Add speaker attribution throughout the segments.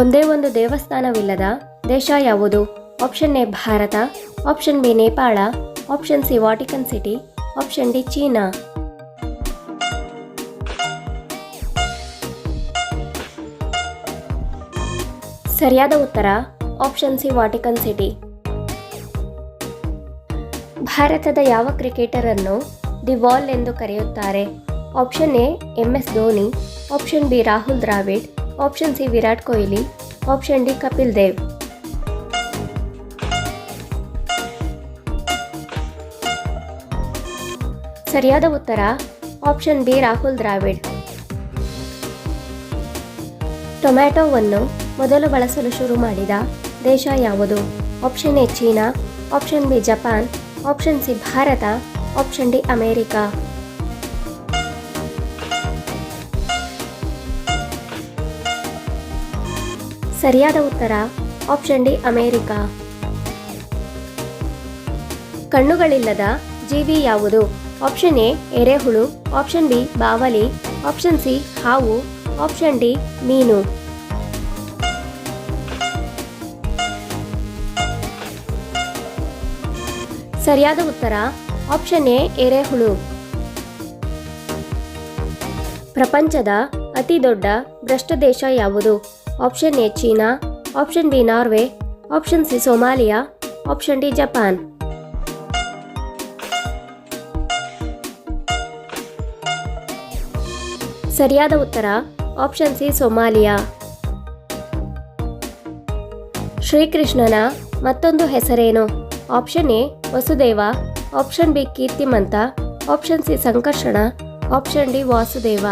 Speaker 1: ಒಂದೇ ಒಂದು ದೇವಸ್ಥಾನವಿಲ್ಲದ ದೇಶ ಯಾವುದು? Option A Bharat option B Nepal option C Vatican City option D China. ಸರಿಯಾದ ಉತ್ತರ ಆಪ್ಷನ್ ಸಿ ವಾಟಿಕನ್ ಸಿಟಿ ಭಾರತದ ಯಾವ ಕ್ರಿಕೆಟರ್ ಅನ್ನು ದಿ ವಾಲ್ ಎಂದು ಕರೆಯುತ್ತಾರೆ? Option A M S Dhoni option B Rahul Dravid option C Virat Kohli option D Kapil Dev ಸರಿಯಾದ ಉತ್ತರ option B Rahul Dravid ಟೊಮ್ಯಾಟೊವನ್ನು ಮೊದಲು ಬಳಸಲು ಶುರು ಮಾಡಿದ ದೇಶ ಯಾವುದು? Option A China option B Japan option C Bharat option D America ಸರಿಯಾದ ಉತ್ತರ ಆಪ್ಷನ್ ಡಿ, ಅಮೇರಿಕ. ಕಣ್ಣುಗಳಿಲ್ಲದ ಜೀವಿ ಯಾವುದು? ಆಪ್ಷನ್ ಎ, ಎರೆಹುಳು ಆಪ್ಷನ್ ಬಿ, ಬಾವಲಿ ಆಪ್ಷನ್ ಸಿ, ಹಾವು ಆಪ್ಷನ್ ಡಿ, ಮೀನು. ಸರಿಯಾದ ಉತ್ತರ ಆಪ್ಷನ್ ಎ, ಎರೆಹುಳು. ಪ್ರಪಂಚದ ಅತಿ ದೊಡ್ಡ ಭ್ರಷ್ಟ ದೇಶ ಯಾವುದು? Option A China option B Norway option C Somalia option D Japan ಸರಿಯಾದ ಉತ್ತರ. ಆಪ್ಷನ್ ಸಿ ಸೋಮಾಲಿಯಾ ಶ್ರೀಕೃಷ್ಣನ ಮತ್ತೊಂದು ಹೆಸರೇನು? Option A Vasudeva. Option B Kirtimanta. Option C Sankarshana. Option D Vasudeva.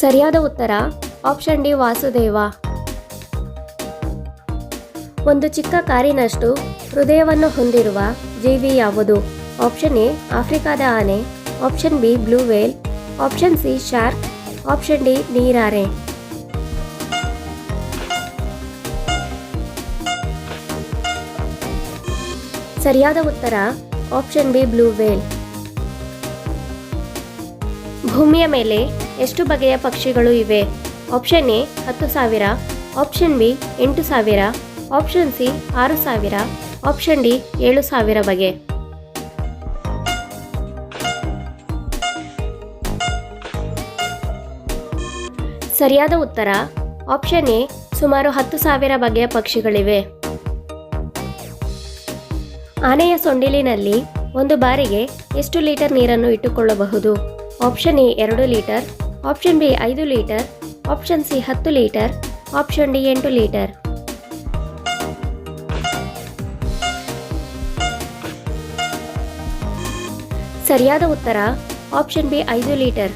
Speaker 1: ಸರಿಯಾದ ಉತ್ತರ ಆಪ್ಷನ್ ಡಿ ವಾಸುದೇವ. ಒಂದು ಚಿಕ್ಕ ಕಾರಿನಷ್ಟು ಹೃದಯವನ್ನು ಹೊಂದಿರುವ ಜೀವಿ ಯಾವುದು? ಆಪ್ಷನ್ ಎ, ಆಫ್ರಿಕಾದ ಆನೆ option B, blue whale option C, shark option D, ನೀರಾರೆ. ಸರಿಯಾದ ಉತ್ತರ ಆಪ್ಷನ್ ಬಿ, ಬ್ಲೂ ವೇಲ್. ಭೂಮಿಯ ಮೇಲೆ ಎಷ್ಟು ಬಗೆಯ ಪಕ್ಷಿಗಳು ಇವೆ? ಆಪ್ಷನ್ ಎ ಹತ್ತು ಸಾವಿರ. ಆಪ್ಷನ್ ಬಿ ಎಂಟು ಸಾವಿರ. ಆಪ್ಷನ್ ಸಿ ಆರು ಸಾವಿರ. ಆಪ್ಷನ್ ಡಿ ಏಳು ಸಾವಿರ ಬಗೆ. ಸರಿಯಾದ ಉತ್ತರ. ಆಪ್ಷನ್ ಎ ಸುಮಾರು ಹತ್ತು ಸಾವಿರ ಬಗೆಯ ಪಕ್ಷಿಗಳಿವೆ. ಆನೆಯ ಸೊಂಡಿಲಿನಲ್ಲಿ ಒಂದು ಬಾರಿಗೆ ಎಷ್ಟು ಲೀಟರ್ ನೀರನ್ನು ಇಟ್ಟುಕೊಳ್ಳಬಹುದು? ಆಪ್ಷನ್ ಎ ಎರಡು ಲೀಟರ್. ಆಪ್ಷನ್ ಬಿ ಐದು ಲೀಟರ್ ಆಪ್ಷನ್ ಸಿ ಹತ್ತು ಲೀಟರ್ ಆಪ್ಷನ್ ಡಿ ಎಂಟು ಲೀಟರ್ ಸರಿಯಾದ ಉತ್ತರ ಆಪ್ಷನ್ ಬಿ ಐದು ಲೀಟರ್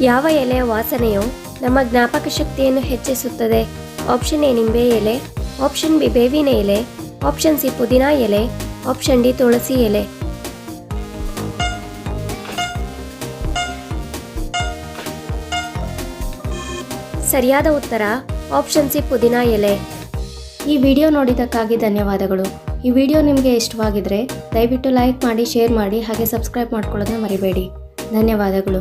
Speaker 1: ಯಾವ ಎಲೆಯ ವಾಸನೆಯು ನಮ್ಮ ಜ್ಞಾಪಕ ಶಕ್ತಿಯನ್ನು ಹೆಚ್ಚಿಸುತ್ತದೆ? ಆಪ್ಷನ್ ಎ ನಿಂಬೆ ಎಲೆ ಆಪ್ಷನ್ ಬಿ ಬೇವಿನ ಎಲೆ ಆಪ್ಷನ್ ಸಿ ಪುದೀನಾ ಎಲೆ ಆಪ್ಷನ್ ಡಿ ತುಳಸಿ ಎಲೆ. ಸರಿಯಾದ ಉತ್ತರ, ಆಪ್ಷನ್ ಸಿ ಪುದೀನಾ ಎಲೆ. ಈ ವಿಡಿಯೋ ನೋಡಿದ್ದಕ್ಕಾಗಿ ಧನ್ಯವಾದಗಳು. ಈ ವಿಡಿಯೋ ನಿಮಗೆ ಇಷ್ಟವಾಗಿದ್ರೆ ದಯವಿಟ್ಟು ಲೈಕ್ ಮಾಡಿ, ಶೇರ್ ಮಾಡಿ, ಹಾಗೆ ಸಬ್ಸ್ಕ್ರೈಬ್ ಮಾಡ್ಕೊಳ್ಳೋದನ್ನ ಮರಿಬೇಡಿ. ಧನ್ಯವಾದಗಳು.